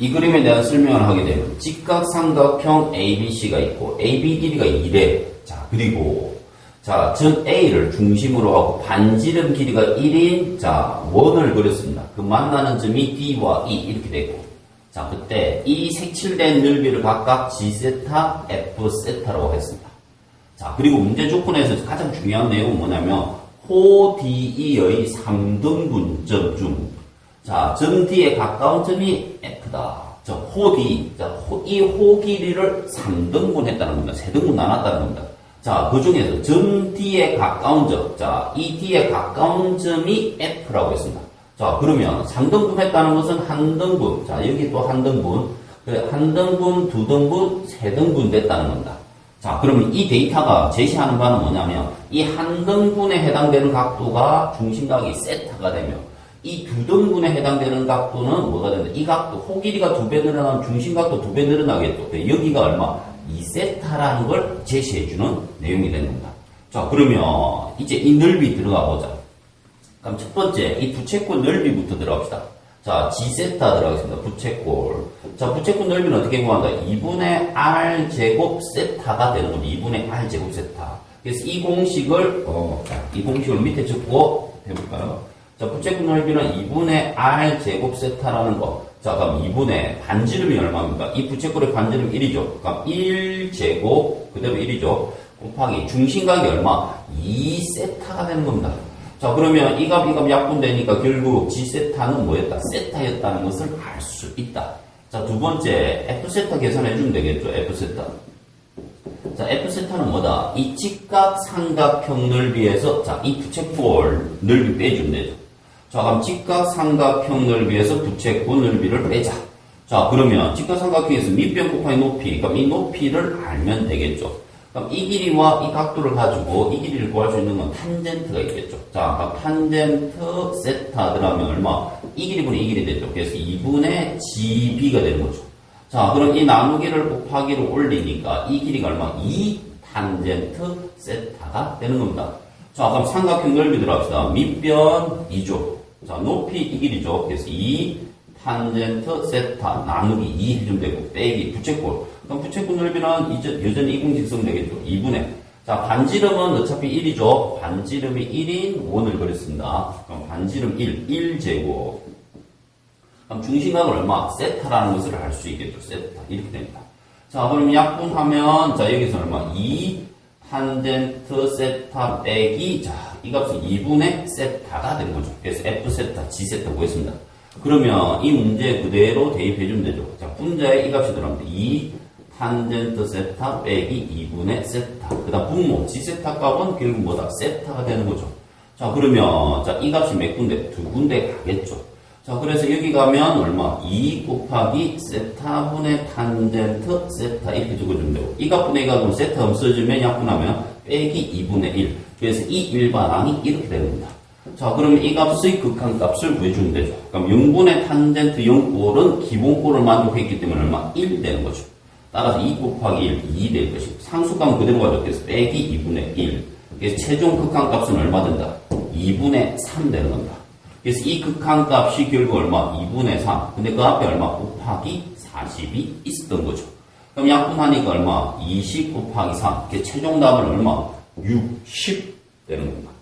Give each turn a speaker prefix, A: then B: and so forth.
A: 이 그림에 대한 설명을 하게 되면 직각삼각형 ABC가 있고 AB 길이가 2래. 자, 그리고 자, 전 A를 중심으로 하고 반지름 길이가 1인 자, 원을 그렸습니다. 그 만나는 점이 D와 E 이렇게 되고 자, 그때 이 색칠된 넓이를 각각 G세타, F세타라고 했습니다. 자, 그리고 문제 조건에서 가장 중요한 내용은 뭐냐면 호 DE의 3등분점 중 자, 점 D에 가까운 점이 F다. 자, 호 D. 자, 호, 이 호 길이를 3등분 했다는 겁니다. 3등분 나눴다는 겁니다. 자, 그 중에서 점 D에 가까운 점. 자, 이 D에 가까운 점이 F라고 했습니다. 자, 그러면 3등분 했다는 것은 한 등분. 자, 여기 또 한 등분. 그래, 한 등분, 두 등분, 세 등분 됐다는 겁니다. 자, 그러면 이 데이터가 제시하는 바는 뭐냐면, 이 한 등분에 해당되는 각도가 중심각이 세타가 되며, 이 두 등분에 해당되는 각도는 뭐가 된다? 이 각도, 호 길이가 두 배 늘어나면 중심각도 두 배 늘어나겠죠. 여기가 얼마? 2세타라는 걸 제시해주는 내용이 겁니다. 자, 그러면 이제 이 넓이 들어가 보자. 그럼 첫 번째, 이 부채꼴 넓이부터 들어갑시다. 자, G세타 들어가겠습니다. 부채꼴. 자, 부채꼴 넓이는 어떻게 구한다? 2분의 R 제곱 세타가 되는 겁니다. 2분의 R 제곱 세타. 그래서 이 공식을, 어, 자, 이 공식을 밑에 적고 해볼까요? 자, 부채꼴 넓이는 2분의 R 제곱 세타라는 거. 자, 그럼 2분의 반지름이 얼마입니까? 이 부채꼴의 반지름 1이죠. 그럼 1제곱, 그대로 1이죠. 곱하기 중심각이 얼마? 2세타가 되는 겁니다. 자, 그러면 이 값, 이 값 약분되니까 결국 G세타는 뭐였다? 세타였다는 것을 알 수 있다. 자, 두 번째, F세타 계산해주면 되겠죠? F세타. 자, F세타는 뭐다? 이 직각 삼각형 넓이에서, 자, 이 부채꼴 넓이 빼주면 되죠. 자, 그럼 직각 삼각형 넓이에서 부채꼴 넓이를 빼자. 자, 그러면 직각 삼각형에서 밑변 곱하기 높이, 그럼 이 높이를 알면 되겠죠. 그럼 이 길이와 이 각도를 가지고 이 길이를 구할 수 있는 건 탄젠트가 있겠죠. 자, 그럼 탄젠트 세타 들어가면 얼마? 이 길이 분의 이 길이 되죠. 그래서 2분의 GB가 되는 거죠. 자, 그럼 이 나누기를 곱하기로 올리니까 이 길이가 얼마? 2 탄젠트 세타가 되는 겁니다. 자, 그럼 삼각형 넓이 들어갑시다. 밑변 2죠. 자, 높이 이 길이죠. 그래서 2 탄젠트 세타 나누기 2 해주면 되고 빼기 부채꼴. 그럼 부채꼴 넓이는 이제 여전히 이공직선 되겠죠. 2분의. 자, 반지름은 어차피 1이죠. 반지름이 1인 원을 그렸습니다. 그럼 반지름 1, 1제곱. 그럼 중심각은 얼마? 세타라는 것을 알 수 있겠죠. 세타. 이렇게 됩니다. 자, 그럼 약분하면, 자, 여기서 얼마? 2 탄젠트 세타 빼기, 자, 이 값은 2분의 세타가 되는 거죠. 그래서 F 세타, G 세타 구했습니다. 그러면 이 문제 그대로 대입해주면 되죠. 자, 분자에 이 값이 들어갑니다. 2 탄젠트 세타 빼기 2분의 세타. 그 다음 분모, G 세타 값은 결국 뭐다? 세타가 되는 거죠. 자, 그러면, 자, 이 값이 몇 군데? 두 군데 가겠죠. 자, 그래서 여기 가면 얼마? 2 곱하기 세타분의 탄젠트 세타 이렇게 적어주면 되고 이 값분의 이 값은 세타 없어지면 약분하면 빼기 2분의 1 그래서 이 일반항이 이렇게 겁니다. 자, 그러면 이 값의 극한 값을 구해주면 되죠. 그럼 0분의 탄젠트 0꼴은 기본꼴을 만족했기 때문에 얼마? 1 되는 거죠. 따라서 2 곱하기 1, 2 될 것이고 상수값은 그대로. 그래서 빼기 2분의 1 그래서 최종 극한 값은 얼마 된다? 2분의 3 되는 겁니다. 그래서 이 극한 값이 결국 얼마? 2분의 3. 근데 그 앞에 얼마? 곱하기 40이 있었던 거죠. 그럼 약분하니까 얼마? 20 곱하기 3. 그래서 최종 답은 얼마? 60 되는 겁니다.